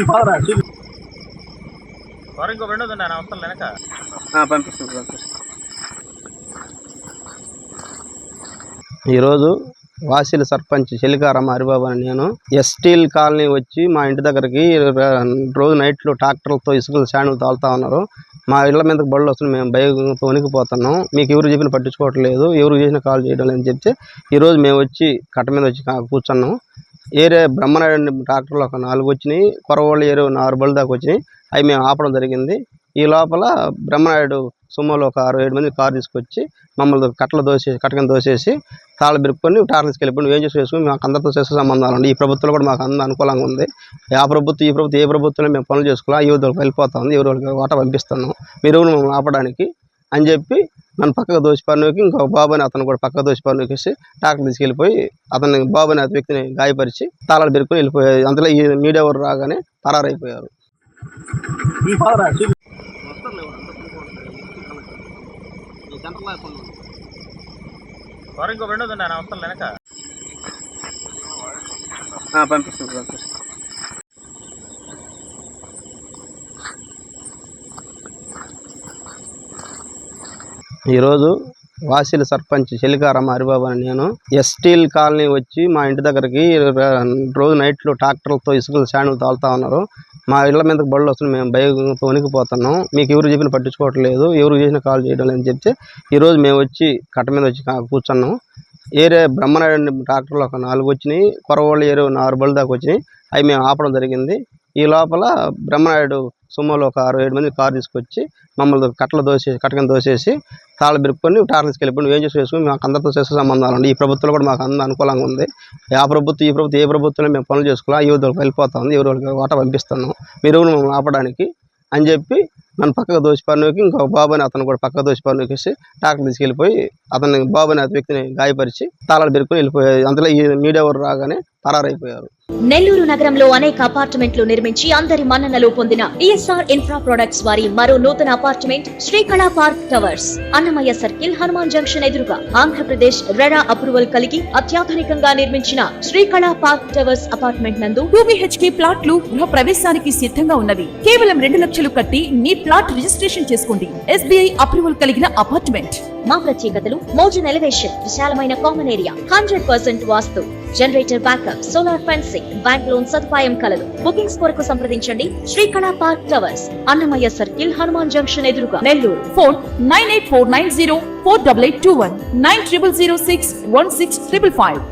ఇంకో రెండోది అవసరం వెనక. పంపిస్తాను పంపిస్తాను ఈరోజు వాసిల సర్పంచ్ చెలికారమ్మ హరిబాబు అని నేను. ఎస్టీల్ కాలనీ వచ్చి మా ఇంటి దగ్గరికి రోజు నైట్లో ట్రాక్టర్లతో ఇసుకలు శాండ్లు తాగుతా ఉన్నారు. మా ఇళ్ళ మీదకి బళ్ళు వస్తుంది మేము భయంతో వణికిపోతున్నాం. మీకు ఎవరు చెప్పిన పట్టించుకోవట్లేదు ఎవరు చేసిన కాల్ చేయడం లేదని చెప్తే ఈరోజు మేము వచ్చి కట్ట మీద వచ్చి కూర్చున్నాం. ఏరే బ్రహ్మనాయుడు ట్రాక్టర్లు ఒక నాలుగు వచ్చినాయి కొరవాళ్ళు ఏరే నాలుగు బళ్ళు దాకా వచ్చినాయి. అవి మేము ఆపడం జరిగింది. ఈ లోపల బ్రహ్మనాయుడు సుమ్మలో ఒక ఆరు ఏడు మంది కారు తీసుకొచ్చి మమ్మల్ని కట్టలు దోసేసి కట్టకని దోసేసి తాళం బిరుక్కొని టార్లు తీసుకెళ్ళిపోయి నువ్వు ఏం చేసి వేసుకుని మాకు అందరితో చేసే సంబంధాలు ఉన్నాయి. ఈ ప్రభుత్వంలో కూడా మాకు అందరూ అనుకూలంగా ఉంది. ఆ ప్రభుత్వం ఈ ప్రభుత్వం ఏ ప్రభుత్వంలో మేము పనులు చేసుకోవాలి ఆ యువతలకు వెళ్ళిపోతా ఉంది. ఎవరు వాళ్ళకి వాటా పంపిస్తున్నాం. మీరు మమ్మల్ని ఆపడానికి అని చెప్పి నన్ను పక్కకు దోసి పన్నుకి ఇంకో బాబుని అతను కూడా పక్కకు దోసి పన్నుకేసి ట్రాక్టర్ తీసుకెళ్ళిపోయి అతన్ని బాబుని అతని వ్యక్తిని గాయపరిచి తాళాలు పెరుకుని వెళ్ళిపోయారు. అందులో ఈ మీడియా వారు రాగానే పరారైపోయారు. మరి ఇంకో రెండోది ఉన్నాయి నా అవసరం వెనక పంపిస్తాను పంపిస్తాను ఈరోజు వాసిల సర్పంచ్ చెలికారమ్మ హరిబాబు అని నేను. ఎస్టీల్ కాలనీ వచ్చి మా ఇంటి దగ్గరికి రోజు నైట్లో ట్రాక్టర్లతో ఇసుకలు శాండ్లు తాగుతా ఉన్నారు. మా ఇళ్ళ మీదకి బళ్ళు వస్తున్నాయి. మేము భయంతో వణికిపోతున్నాం. మీకు ఎవరు చెప్పిన పట్టించుకోవట్లేదు. ఎవరు చేసిన కాల్ చేయడం లేదని చెప్తే ఈరోజు మేము వచ్చి కట్ట మీద వచ్చి కూర్చున్నాం. ఏరే బ్రహ్మనాయుడు ట్రాక్టర్లు ఒక నాలుగు వచ్చినాయి. కొరవాళ్ళు ఏరే నాలుగు బళ్ళు దాకా వచ్చినాయి. అవి మేము ఆపడం జరిగింది. ఈ లోపల బ్రహ్మనాయుడు సుమోలో ఒక ఆరు ఏడు మంది కారు తీసుకొచ్చి మమ్మల్ని కట్టలు దోసేసి కట్టకని దోసేసి తాళ్ళు బిరుక్కొని టార్లు తీసుకెళ్ళిపోయి ఏం చేసి వేసుకుని మాకు అందరితో చేసే సంబంధాలు ఉన్నాయి. ఈ ప్రభుత్వంలో కూడా మాకు అందరూ అనుకూలంగా ఉంది. ఆ ప్రభుత్వం ఈ ప్రభుత్వం ఏ ప్రభుత్వంలో మేము పనులు చేసుకోవాలి? ఈ యువతలకు వెళ్ళిపోతా ఉంది. ఎవరు వాళ్ళకి వాటా పంపిస్తున్నాం. మీరు మమ్మల్ని ఆపడానికి అని చెప్పి నన్ను పక్కకు దోసి పన్నుకి ఇంకో బాబుని అతను కూడా పక్కకు దోసి పన్నుకేసి ట్రాక్టర్ తీసుకెళ్ళిపోయి అతన్ని బాబుని అతని వ్యక్తిని గాయపరిచి తాళాలు పెరుకుని వెళ్ళిపోయారు అందులో ఈ మీడియా వారు రాగానే పరారైపోయారు. నెల్లూరు నగరంలో అనేక అపార్ట్మెంట్లు నిర్మించి అందరి మన్ననలు పొందిన ఈఎస్ఆర్ ఇన్ఫ్రా ప్రొడక్ట్స్ వారి మరో నూతన apartment Srikala park towers. Annamayya circle Hanuman junction ఎదురుగా ఆంధ్రప్రదేశ్ రెరా అప్రూవల్ కలిగి అత్యాధునికంగా నిర్మించిన శ్రీకళా పార్క్ టవర్స్ అపార్ట్మెంట్ నందు టూ బిహెచ్కే ప్లాట్లు గృహ ప్రవేశానికి సిద్ధంగా ఉన్నవి. కేవలం రెండు లక్షలు కట్టి మీ ప్లాట్ రిజిస్ట్రేషన్ చేసుకోండి. ఎస్బీఐ అప్రూవల్ కలిగిన అపార్ట్మెంట్. మా ప్రత్యేకతలు మోజన్ ఎలివేషన్ విశాలమైన common area hundred percent vastu generator backup solar fencing bank loan సదుపాయం కలదు. బుకింగ్స్ కొరకు సంప్రదించండి. Srikala park towers Annamayya circle Hanuman junction ఎదురుగా. Nellore phone nine eight four nine zero four double eight two one nine triple zero six one six triple five